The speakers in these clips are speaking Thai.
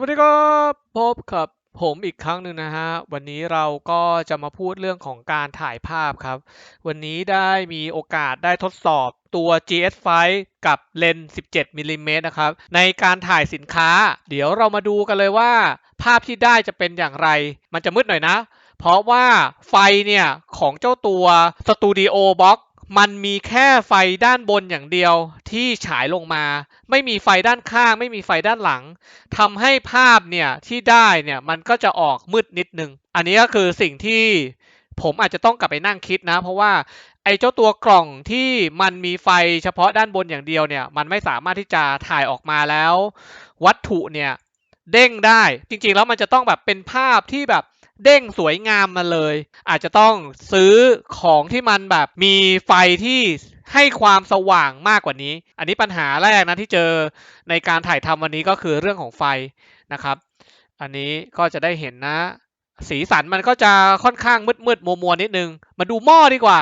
วัสดีครับพบกับผมอีกครั้งหนึ่งนะฮะ วันนี้เราก็จะมาพูดเรื่องของการถ่ายภาพครับ วันนี้ได้มีโอกาสได้ทดสอบตัว GS5 กับเลนส์17มิลลิเมตรนะครับ ในการถ่ายสินค้า เดี๋ยวเรามาดูกันเลยว่า ภาพที่ได้จะเป็นอย่างไร มันจะมืดหน่อยนะ เพราะว่าไฟเนี่ย ของเจ้าตัว Studio Box มันมีแค่ไฟด้านบนอย่างเดียวที่ฉายลงมา ไม่มีไฟด้านข้าง ไม่มีไฟด้านหลังทำให้ภาพเนี่ยที่ได้เนี่ยมันก็จะออกมืดนิดนึง อันนี้ก็คือสิ่งที่ผมอาจจะต้องกลับไปนั่งคิดนะ เพราะว่าไอ้เจ้าตัวกล่องที่มันมีไฟเฉพาะด้านบนอย่างเดียวเนี่ย มันไม่สามารถที่จะถ่ายออกมาแล้ว วัตถุเนี่ยเด้งได้จริงๆแล้วมันจะต้องแบบเป็นภาพที่แบบ เด้งสวยงามมาเลย อาจจะต้องซื้อของที่มันแบบมีไฟที่ให้ความสว่างมากกว่านี้ อันนี้ปัญหาแรกนะที่เจอในการถ่ายทำวันนี้ก็คือเรื่องของไฟนะครับ อันนี้ก็จะได้เห็นนะ สีสันมันก็จะค่อนข้างมืดมืดมัวมัวนิดนึง มาดูหม้อดีกว่า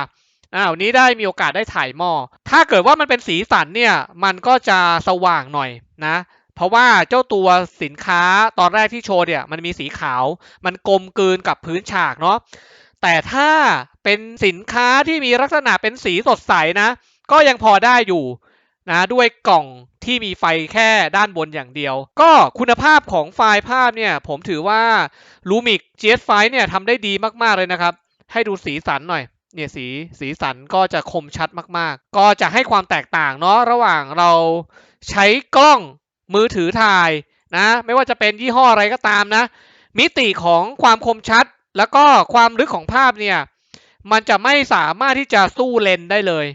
อ่าวนี้ได้มีโอกาสได้ถ่ายหม้อ ถ้าเกิดว่ามันเป็นสีสันเนี่ย มันก็จะสว่างหน่อยนะ เพราะว่าเจ้าตัวสินค้าตอนแรกที่โชว์เนี่ยมันมีสีขาว มันกลมกลืนกับพื้นฉากเนาะแต่ถ้าเป็นสินค้าที่มีลักษณะเป็นสีสดใสนะ ก็ยังพอได้อยู่นะด้วยกล่องที่มีไฟแค่ด้านบนอย่างเดียว ก็คุณภาพของไฟล์ภาพเนี่ย ผมถือว่า Lumix GS5 เนี่ยทำได้ดีมาก ๆ เลยนะครับ ให้ดูสีสันหน่อย เนี่ยสีสีสันก็จะคมชัดมาก ๆ ก็จะให้ความแตกต่างเนาะระหว่างเราใช้กล้อง มือถือถ่ายนะ ไม่ว่าจะเป็นยี่ห้ออะไรก็ตามนะ มิติของความคมชัด แล้วก็ความลึกของภาพเนี่ย มันจะไม่สามารถที่จะสู้เลนได้เลย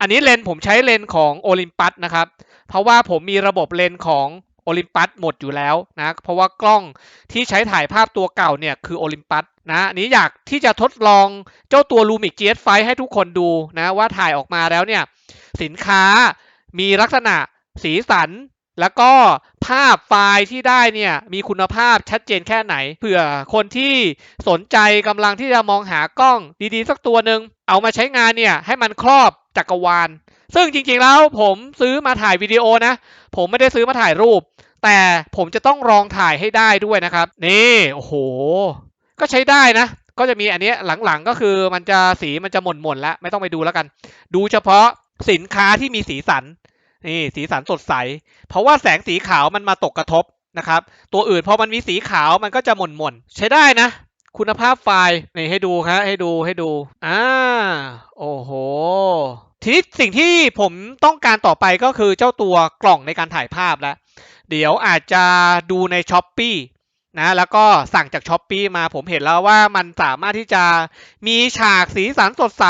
อันนี้เลนผมใช้เลนของโอลิมปัสนะครับ เพราะว่าผมมีระบบเลนของโอลิมปัสหมดอยู่แล้วนะ เพราะว่ากล้องที่ใช้ถ่ายภาพตัวเก่าเนี่ยคือโอลิมปัสนะนนี้อยากที่จะทดลองเจ้าตัว Lumix GS5 ให้ทุกคนดูนะว่าถ่ายออกมาแล้วเนี่ยสินค้ามีลักษณะสีสัน แล้วก็ภาพไฟล์ที่ได้เนี่ยมีคุณภาพชัดเจนแค่ไหนเผื่อคนที่สนใจกำลังที่จะมองหากล้องดีๆ สักตัวหนึ่งเอามาใช้งานเนี่ยให้มันครอบจักรวาล ซึ่งจริงๆแล้วผมซื้อมาถ่ายวิดีโอนะ ผมไม่ได้ซื้อมาถ่ายรูป แต่ผมจะต้องลองถ่ายให้ได้ด้วยนะครับ นี่โอ้โห ก็ใช้ได้นะก็จะมีอันนี้หลังๆก็คือมันจะสีมันจะหม่นๆแล้วไม่ต้องไปดูแล้วกัน ดูเฉพาะสินค้าที่มีสีสัน นี่สีสันสดใส เพราะว่าแสงสีขาวมันมาตกกระทบนะครับ ตัวอื่นพอมันมีสีขาวมันก็จะหม่นหม่นๆใช้ได้นะ คุณภาพไฟล์นี่ให้ดูครับให้ดูให้ดูอ่าโอ้โหทีนี้สิ่งที่ผมต้องการต่อไปก็คือเจ้าตัวกล่องในการถ่ายภาพแล้ว เดี๋ยวอาจจะดูใน s h อ p e e นะแล้วก็สั่งจาก s h อ p e e มาผมเห็นแล้วว่ามันสามารถที่จะมีฉากสีสันสดใส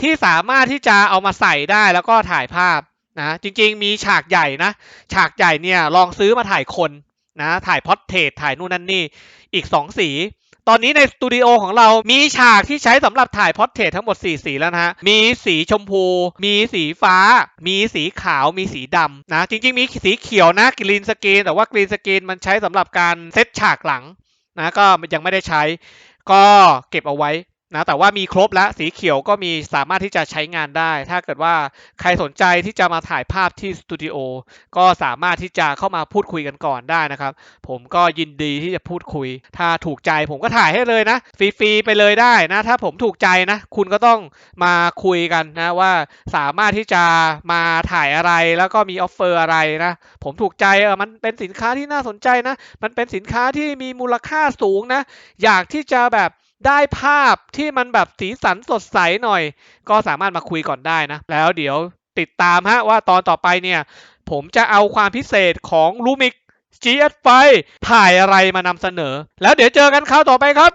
ที่สามารถที่จะเอามาใส่ได้แล้วก็ถ่ายภาพ นะจริงๆมีฉากใหญ่นะ ฉากใหญ่เนี่ยลองซื้อมาถ่ายคนนะถ่ายพอร์เทรตถ่ายนู่นนั่นนี่อีก 2 สี ตอนนี้ในสตูดิโอของเรามีฉากที่ใช้สำหรับถ่ายพอร์เทรตทั้งหมด 4 สีแล้วนะฮะ มีสีชมพู มีสีฟ้า มีสีขาว มีสีดำนะ จริง ๆ มีสีเขียวนะกรีนสกรีนแต่ว่ากรีนสกรีนมันใช้สำหรับการเซตฉากหลังนะก็ยังไม่ได้ใช้ก็เก็บเอาไว้ นะแต่ว่ามีครบแล้วสีเขียวก็มีสามารถที่จะใช้งานได้ ถ้าเกิดว่าใครสนใจที่จะมาถ่ายภาพที่สตูดิโอก็สามารถที่จะเข้ามาพูดคุยกันก่อนได้นะครับ ผมก็ยินดีที่จะพูดคุย ถ้าถูกใจผมก็ถ่ายให้เลยนะฟรีๆไปเลยได้นะถ้าผมถูกใจนะ คุณก็ต้องมาคุยกันนะว่าสามารถที่จะมาถ่ายอะไรแล้วก็มีออฟเฟอร์อะไรนะผมถูกใจเออมันเป็นสินค้าที่น่าสนใจนะ มันเป็นสินค้าที่มีมูลค่าสูงนะ อยากที่จะแบบ ได้ภาพที่มันแบบสีสันสดใสหน่อย ก็สามารถมาคุยก่อนได้นะ แล้วเดี๋ยวติดตามฮะว่าตอนต่อไปเนี่ย ผมจะเอาความพิเศษของลูมิก GS5 ถ่ายอะไรมานำเสนอ แล้วเดี๋ยวเจอกันคราวต่อไปครับ